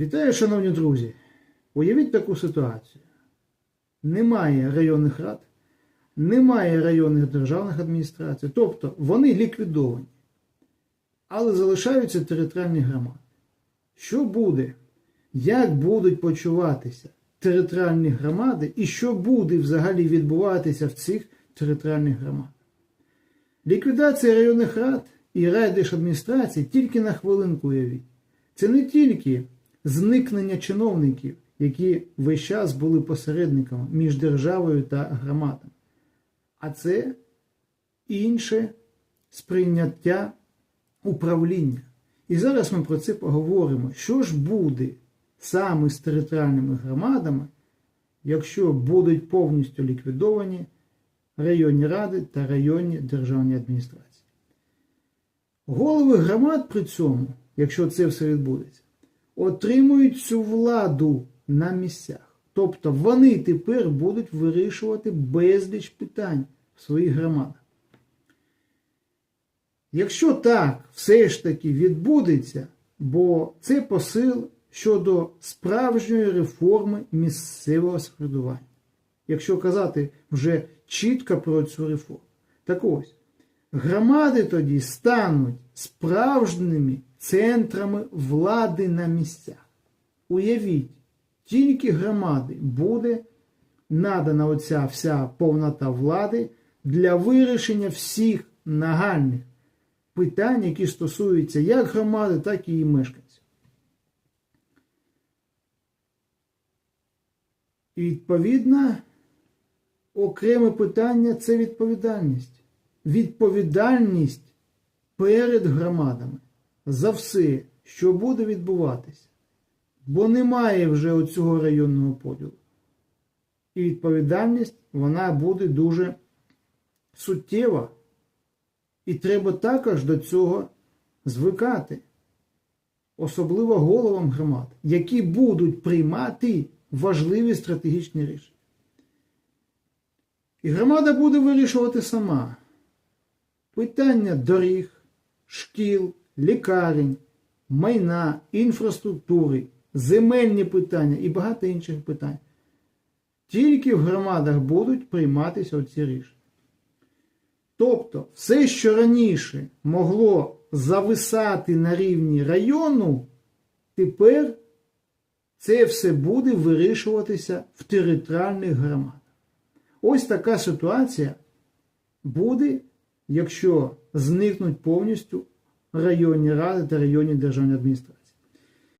Вітаю, шановні друзі! Уявіть таку ситуацію. Немає районних рад, немає районних державних адміністрацій, тобто вони ліквідовані, але залишаються територіальні громади. Що буде? Як будуть почуватися територіальні громади і що буде взагалі відбуватися в цих територіальних громадах? Ліквідація районних рад і райдержадміністрацій тільки на хвилинку уявіть. Це не тільки зникнення чиновників, які весь час були посередниками між державою та громадами, а це інше сприйняття управління. І зараз ми про це поговоримо. Що ж буде саме з територіальними громадами, якщо будуть повністю ліквідовані районні ради та районні державні адміністрації? Голови громад при цьому, якщо це все відбудеться, отримують цю владу на місцях. Тобто вони тепер будуть вирішувати безліч питань в своїх громадах. Якщо так все ж таки відбудеться, бо це посил щодо справжньої реформи місцевого самоврядування. Якщо казати вже чітко про цю реформу. Так ось, громади тоді стануть справжніми центрами влади на місцях. Уявіть, тільки громади буде надана оця вся повнота влади для вирішення всіх нагальних питань, які стосуються як громади, так і її мешканців. І відповідно, окреме питання це відповідальність. Відповідальність перед громадами за все, що буде відбуватися. Бо немає вже оцього районного поділу. І відповідальність вона буде дуже суттєва. І треба також до цього звикати, особливо головам громад, які будуть приймати важливі стратегічні рішення. І громада буде вирішувати сама питання доріг, шкіл, лікарень, майна, інфраструктури, земельні питання і багато інших питань. Тільки в громадах будуть прийматися оці рішення. Тобто, все, що раніше могло зависати на рівні району, тепер це все буде вирішуватися в територіальних громадах. Ось така ситуація буде, якщо зникнуть повністю районні ради та районні державні адміністрації.